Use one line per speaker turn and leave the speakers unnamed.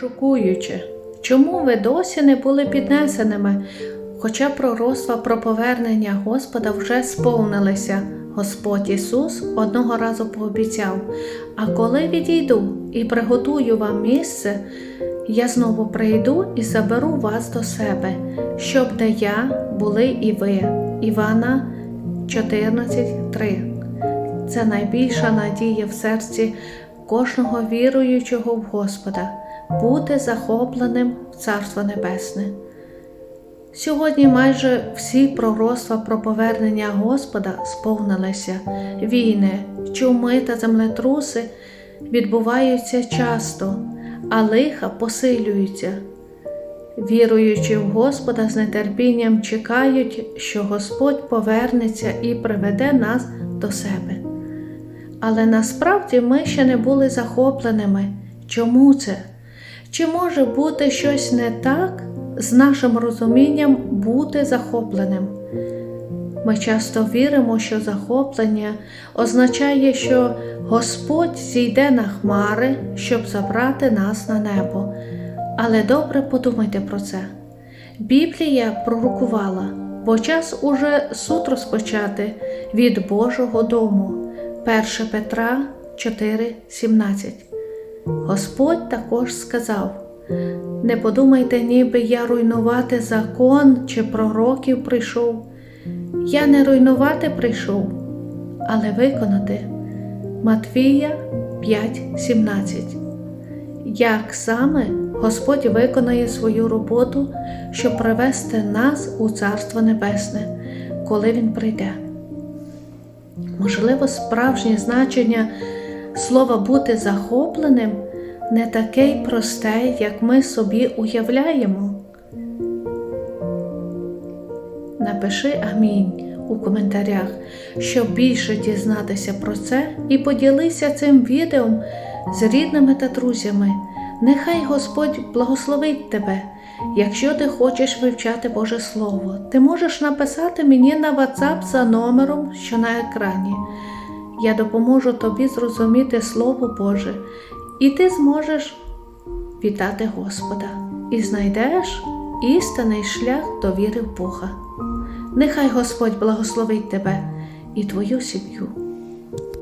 Шокуюче, чому ви досі не були піднесеними, хоча пророцтва про повернення Господа вже сповнилися. Господь Ісус одного разу пообіцяв: А коли відійду і приготую вам місце, я знову прийду і заберу вас до себе, щоб де я були і ви. Івана 14.3 Це найбільша надія в серці кожного віруючого в Господа бути захопленим в Царство Небесне. Сьогодні майже всі пророцтва про повернення Господа сповнилися. Війни, чуми та землетруси відбуваються часто, а лиха посилюються. Віруючи в Господа з нетерпінням чекають, що Господь повернеться і приведе нас до себе. Але насправді ми ще не були захопленими. Чому це? Чи може бути щось не так з нашим розумінням бути захопленим? Ми часто віримо, що захоплення означає, що Господь зійде на хмари, щоб забрати нас на небо. Але добре подумайте про це. Біблія пророкувала, бо час уже суд розпочати від Божого дому. 1 Петра 4,17. Господь також сказав: Не подумайте, ніби я руйнувати закон чи пророків прийшов. Я не руйнувати прийшов, але виконати. Матвія 5,17. Як саме Господь виконає свою роботу, щоб привести нас у Царство Небесне, коли Він прийде? Можливо, справжнє значення слова бути захопленим не таке й просте, як ми собі уявляємо. Напиши амінь у коментарях, щоб більше дізнатися про це і поділися цим відео з рідними та друзями. Нехай Господь благословить тебе. Якщо ти хочеш вивчати Боже Слово, ти можеш написати мені на WhatsApp за номером, що на екрані. Я допоможу тобі зрозуміти Слово Боже, і ти зможеш вітати Господа і знайдеш істинний шлях до віри в Бога. Нехай Господь благословить тебе і твою сім'ю.